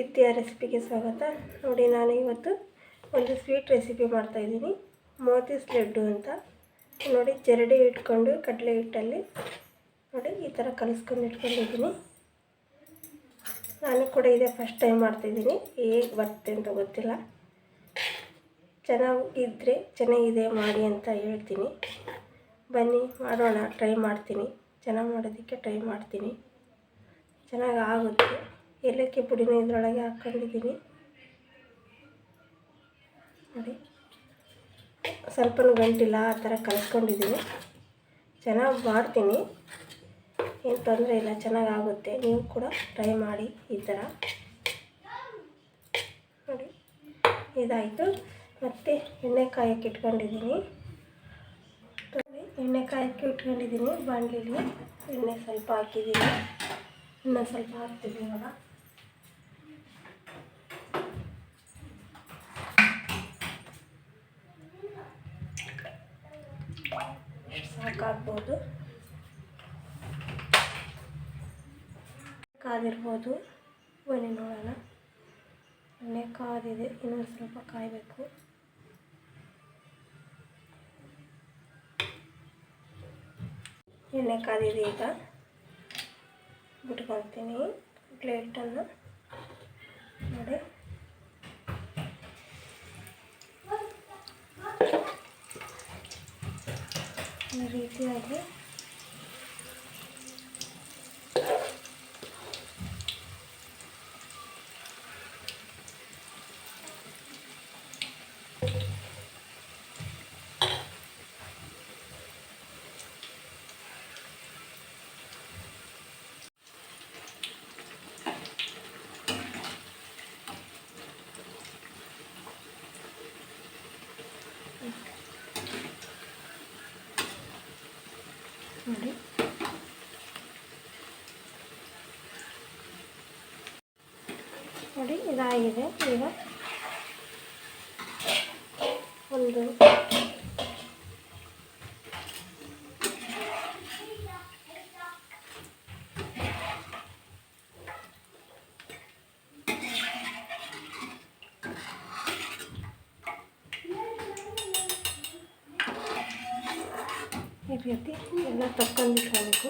ವಿದ್ಯಾ ರೆಸಿಪಿಗೆ ಸ್ವಾಗತ. ನೋಡಿ, ನಾನು ಇವತ್ತು ಒಂದು ಸ್ವೀಟ್ ರೆಸಿಪಿ ಮಾಡ್ತಾಯಿದ್ದೀನಿ ಮೋತಿಸ್ ಲಡ್ಡು ಅಂತ. ನೋಡಿ, ಜರಡಿ ಇಟ್ಕೊಂಡು ಕಡಲೆ ಹಿಟ್ಟಲ್ಲಿ ನೋಡಿ, ಈ ಥರ ಕಲಿಸ್ಕೊಂಡು ಇಟ್ಕೊಂಡಿದ್ದೀನಿ. ನಾನು ಕೂಡ ಇದೇ ಫಸ್ಟ್ ಟೈಮ್ ಮಾಡ್ತಾಯಿದ್ದೀನಿ ಹೇಗೆ ಬರುತ್ತೆ ಅಂತ ಗೊತ್ತಿಲ್ಲ. ಚೆನ್ನಾಗಿ ಇದ್ದರೆ ಚೆನ್ನಾಗಿದೆ, ಮಾಡಿ ಅಂತ ಹೇಳ್ತೀನಿ. ಬನ್ನಿ, ಮಾಡೋಣ. ಟ್ರೈ ಮಾಡ್ತೀನಿ. ಚೆನ್ನಾಗಿ ಮಾಡೋದಕ್ಕೆ ಟ್ರೈ ಮಾಡ್ತೀನಿ. ಚೆನ್ನಾಗಿ ಆಗುತ್ತೆ. ಏಲಕ್ಕಿ ಪುಡಿನ ಇದರೊಳಗೆ ಹಾಕ್ಕೊಂಡಿದ್ದೀನಿ ನೋಡಿ. ಸ್ವಲ್ಪ ಗಂಟಿಲ್ಲ, ಆ ಥರ ಕಲಿಸ್ಕೊಂಡಿದ್ದೀನಿ. ಚೆನ್ನಾಗಿ ಮಾಡ್ತೀನಿ. ಏನು ತೊಂದರೆ ಇಲ್ಲ, ಚೆನ್ನಾಗಾಗುತ್ತೆ. ನೀವು ಕೂಡ ಟ್ರೈ ಮಾಡಿ, ಈ ಥರ. ನೋಡಿ. ಇದಾಯಿತು. ಮತ್ತು ಎಣ್ಣೆ ಕಾಯಕ್ಕೆ ಇಟ್ಕೊಂಡಿದ್ದೀನಿ ಎಣ್ಣೆ ಇಟ್ಕೊಂಡಿದ್ದೀನಿ. ಬಾಣಲಿಲಿ ಎಣ್ಣೆ ಸ್ವಲ್ಪ ಹಾಕಿದ್ದೀನಿ. ಇನ್ನೂ ಸ್ವಲ್ಪ ಹಾಕ್ತೀನಿ ಇವಾಗ. ಸಾಕಾಗ್ಬೋದು ಕಾದಿರ್ಬೋದು. ಬನ್ನಿ ನೋಡೋಣ. ಎಣ್ಣೆ ಕಾದಿದೆ. ಇನ್ನೊಂದು ಸ್ವಲ್ಪ ಕಾಯಬೇಕು. ಎಣ್ಣೆ ಕಾದಿದೆ ಈಗ. ಬಿಟ್ಕೊಳ್ತೀನಿ. ಪ್ಲೇಟನ್ನು ನೋಡಿ. ಈ ರೀತಿಯಾಗಿ ನೋಡಿ ನೋಡಿ ಇದಾಗಿದೆ ಈಗ ಒಂದು ಈ ರೀತಿ ಎಲ್ಲ ತಕ್ಕೊಂಡಿಟ್ಕೋಬೇಕು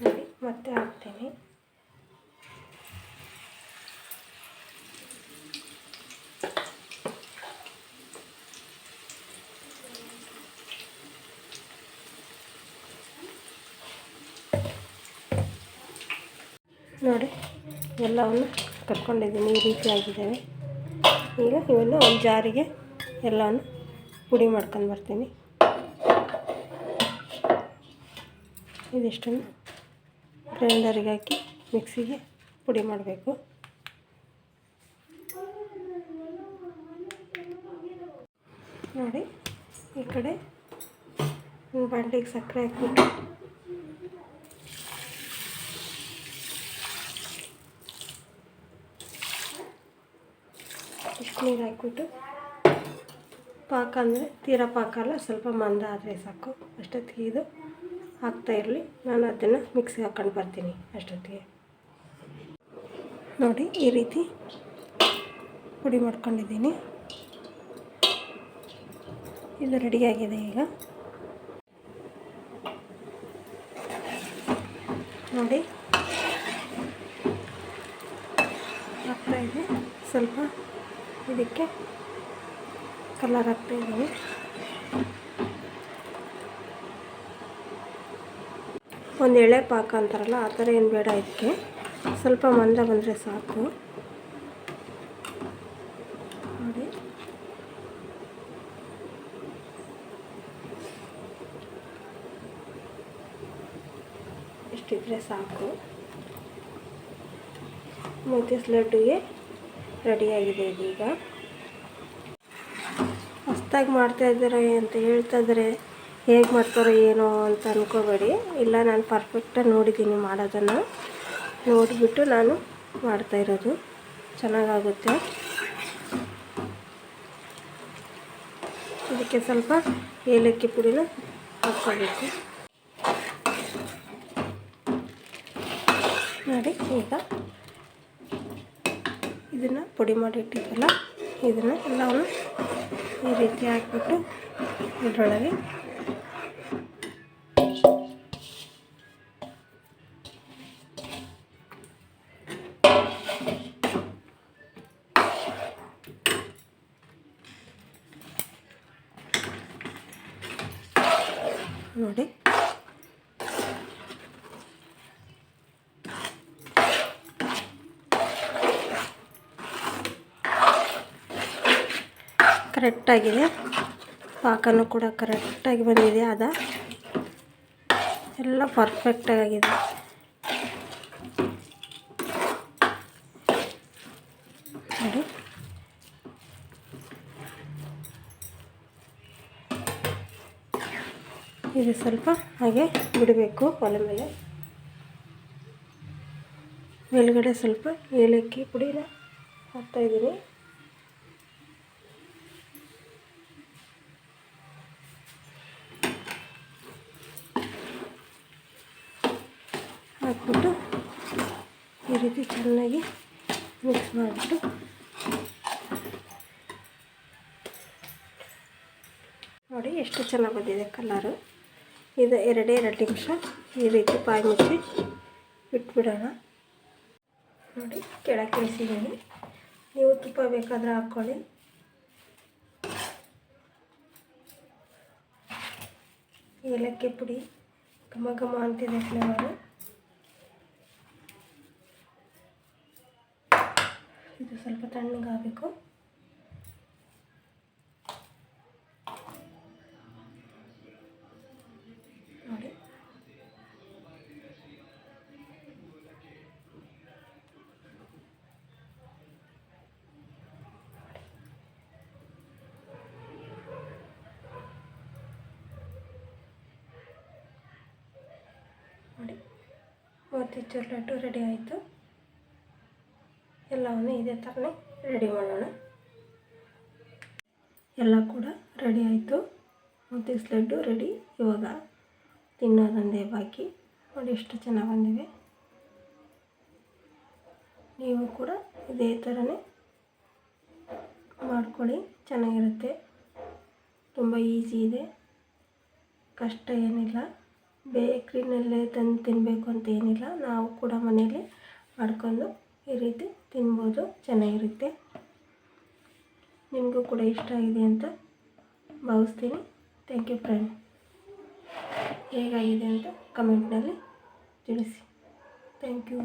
ನೋಡಿ ಮತ್ತೆ ಹಾಕ್ತೀನಿ. ನೋಡಿ ಎಲ್ಲವನ್ನು ಕಟ್ಕೊಂಡಿದ್ದೀನಿ ಈ ರೀತಿ ಆಗಿದ್ದಾವೆ ಈಗ ಇವನ್ನು ಒಂದು ಜಾರಿಗೆ ಎಲ್ಲವನ್ನು ಪುಡಿ ಮಾಡ್ಕೊಂಡು ಬರ್ತೀನಿ. ಇದಿಷ್ಟನ್ನು ಗ್ರೈಂಡರಿಗೆ ಹಾಕಿ ಮಿಕ್ಸಿಗೆ ಪುಡಿ ಮಾಡಬೇಕು. ನೋಡಿ, ಈ ಕಡೆ ಬಂಡಿಗೆ ಸಕ್ಕರೆ ಹಾಕ್ಬಿಟ್ಟು ನೀರು ಹಾಕ್ಬಿಟ್ಟು ಪಾಕ ಅಂದರೆ ತೀರಾ ಪಾಕ ಅಲ್ಲ, ಸ್ವಲ್ಪ ಮಂದ ಆದರೆ ಸಾಕು. ಅಷ್ಟೊತ್ತಿಗೆ ಇದು ಹಾಕ್ತಾ ಇರಲಿ. ನಾನು ಅದನ್ನು ಮಿಕ್ಸಿಗೆ ಹಾಕ್ಕೊಂಡು ಬರ್ತೀನಿ ಅಷ್ಟೊತ್ತಿಗೆ. ನೋಡಿ, ಈ ರೀತಿ ಪುಡಿ ಮಾಡ್ಕೊಂಡಿದ್ದೀನಿ. ಇದು ರೆಡಿಯಾಗಿದೆ ಈಗ. ನೋಡಿ. ಹಾಕ್ತಾ ಇದೆ. ಸ್ವಲ್ಪ ಇದಕ್ಕೆ ಕಲರ್ ಹಾಕ್ತಾ ಇದ್ದೀನಿ ಒಂದು ಎಳೆ ಪಾಕ ಅಂತಾರಲ್ಲ, ಆ ಥರ ಏನು ಬೇಡ ಇದಕ್ಕೆ. ಸ್ವಲ್ಪ ಮಂದ ಬಂದರೆ ಸಾಕು. ನೋಡಿ. ಇಷ್ಟಿದ್ರೆ ಸಾಕು. ಮತ್ತೆ ಲಡ್ಡುಗೆ ರೆಡಿಯಾಗಿದೆ ಇದೀಗ ಹೊಸ್ದಾಗಿ ಮಾಡ್ತಾಯಿದ್ದಾರೆ ಅಂತ ಹೇಳ್ತಾಯಿದ್ರೆ ಹೇಗೆ ಮಾಡ್ತಾರೋ ಏನೋ ಅಂತ ಅಂದ್ಕೋಬೇಡಿ ಇಲ್ಲ, ನಾನು ಪರ್ಫೆಕ್ಟಾಗಿ ನೋಡಿದ್ದೀನಿ ಮಾಡೋದನ್ನು. ನೋಡಿಬಿಟ್ಟು ನಾನು ಮಾಡ್ತಾ ಇರೋದು. ಚೆನ್ನಾಗಾಗುತ್ತೆ. ಇದಕ್ಕೆ ಸ್ವಲ್ಪ ಏಲಕ್ಕಿ ಪುಡಿನ ಹಾಕ್ಕೋಬೇಕು. ನೋಡಿ, ಈಗ ಇದನ್ನು ಪುಡಿ ಮಾಡಿ ಇಟ್ಟಿದ್ವಲ್ಲ ಇದನ್ನು ಎಲ್ಲವನ್ನು ಈ ರೀತಿ ಹಾಕಿಬಿಟ್ಟು ಇದರೊಳಗೆ ಕರೆಕ್ಟಾಗಿದೆ ಪಾಕನೂ ಕೂಡ ಕರೆಕ್ಟಾಗಿ ಬಂದಿದೆ ಅದ. ಎಲ್ಲ ಪರ್ಫೆಕ್ಟಾಗಿದೆ. ನೋಡಿ. ಇದು ಸ್ವಲ್ಪ ಹಾಗೆ ಬಿಡಬೇಕು ಒಲೆ ಮೇಲೆ ಮೇಲುಗಡೆ ಸ್ವಲ್ಪ ಏಲಕ್ಕಿ ಪುಡಿನ ಹಾಕ್ತಾಯಿದ್ದೀನಿ ಹಾಕ್ಬಿಟ್ಟು ಈ ರೀತಿ ಚೆನ್ನಾಗಿ ಮಿಕ್ಸ್ ಮಾಡಿಬಿಟ್ಟು. ನೋಡಿ ಎಷ್ಟು ಚೆನ್ನಾಗಿ ಬಂದಿದೆ ಕಲರು ಇದು ಎರಡೇ ಎರಡು ನಿಮಿಷ ಈ ರೀತಿ ಬಾಯಿ ಮುಚ್ಚಿ ಬಿಟ್ಬಿಡೋಣ ನೋಡಿ, ಕೆಳಕ್ಕೆ ಇಳಿಸಿದ್ದೀನಿ ನೀವು ತುಪ್ಪ ಬೇಕಾದರೆ ಹಾಕ್ಕೊಳ್ಳಿ. ಏಲಕ್ಕಿ ಪುಡಿ ಘಮ ಘಮ ಅಂತಿದೆ ಫ್ಲೇವರು ಇದು ಸ್ವಲ್ಪ ತಣ್ಣಗಾಗಬೇಕು. ನೋಡಿ. ನೋಡಿ. ಲಡ್ಡು ರೆಡಿ ಆಯಿತು. ಎಲ್ಲವನ್ನು ಇದೇ ಥರನೇ ರೆಡಿ ಮಾಡೋಣ. ಎಲ್ಲ ಕೂಡ ರೆಡಿ ಆಯಿತು. ಮತ್ತು ಲಡ್ಡು ರೆಡಿ ಇವಾಗ ತಿನ್ನೋದೊಂದೇ ಬಾಕಿ. ನೋಡಿ ಎಷ್ಟು ಚೆನ್ನಾಗಿ ಬಂದಿವೆ. ನೀವು ಕೂಡ ಇದೇ ಥರನೇ ಮಾಡ್ಕೊಳ್ಳಿ. ಚೆನ್ನಾಗಿರುತ್ತೆ. ತುಂಬ ಈಸಿ ಇದೆ. ಕಷ್ಟ ಏನಿಲ್ಲ. ಬೇಕ್ರಿನಲ್ಲೇ ತಂದು ತಿನ್ನಬೇಕು ಅಂತ ಏನಿಲ್ಲ. ನಾವು ಕೂಡ ಮನೆಯಲ್ಲಿ ಮಾಡ್ಕೊಂಡು ಈ ರೀತಿ ತಿನ್ಬೋದು, ಚೆನ್ನಾಗಿರುತ್ತೆ. ನಿಮಗೂ ಕೂಡ ಇಷ್ಟ ಆಗಿದೆ ಅಂತ ಭಾವಿಸ್ತೀನಿ. ಥ್ಯಾಂಕ್ ಯು ಫ್ರೆಂಡ್ ಹೇಗಾಗಿದೆ ಅಂತ ಕಮೆಂಟ್ನಲ್ಲಿ ತಿಳಿಸಿ. Thank you